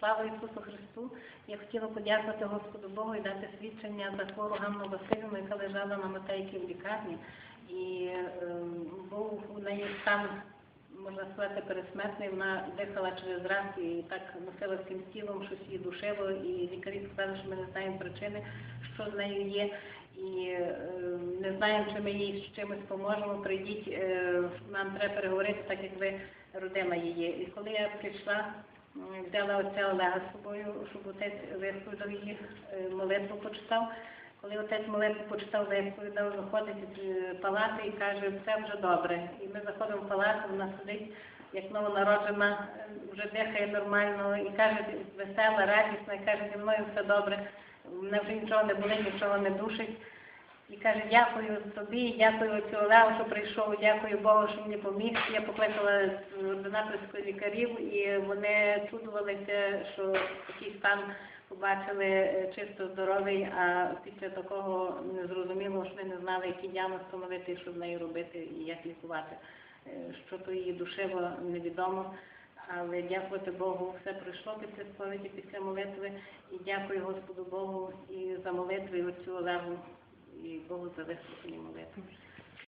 Слава Ісусу Христу! Я хотіла подякувати Господу Богу і дати свідчення за хвору Ганну Васильівну, яка лежала на Матейки в лікарні. І е, був у неї стан, можна сказати, пересмертний. Вона дихала через раз і так носила всім тілом, щось її душило. І лікарі сказали, що ми не знаємо причини, що з нею є. І е, не знаємо, чи ми їй з чимось поможемо. Прийдіть, е, нам треба переговорити, так як ви родина її. І коли я прийшла, взяла отця Олега з собою, щоб отець висповідав її, е, молитву почитав. Коли отець молитву почитав, висповідав, виходить з е, палати і каже, все вже добре. І ми заходимо в палату, вона сидить, як новонароджена, е, вже дихає нормально, і каже, весела, радісна, і каже, зі мною все добре, мене вже нічого не болить, нічого не душить. І каже, дякую тобі, дякую отцю Олегу, що прийшов, дякую Богу, що мені поміг. Я покликала з ординаторських лікарів, і вони чудувалися, що такий стан побачили е, чисто здоровий, а після такого незрозуміло, що вони не знали, який діагноз встановити, що з нею робити і як лікувати. Е, Що то її душево, невідомо. Але дякувати Богу, все пройшло після сповіді, після молитви. І дякую Господу Богу і за молитви, і отцю Олегу, і Богу за вислухані молитви.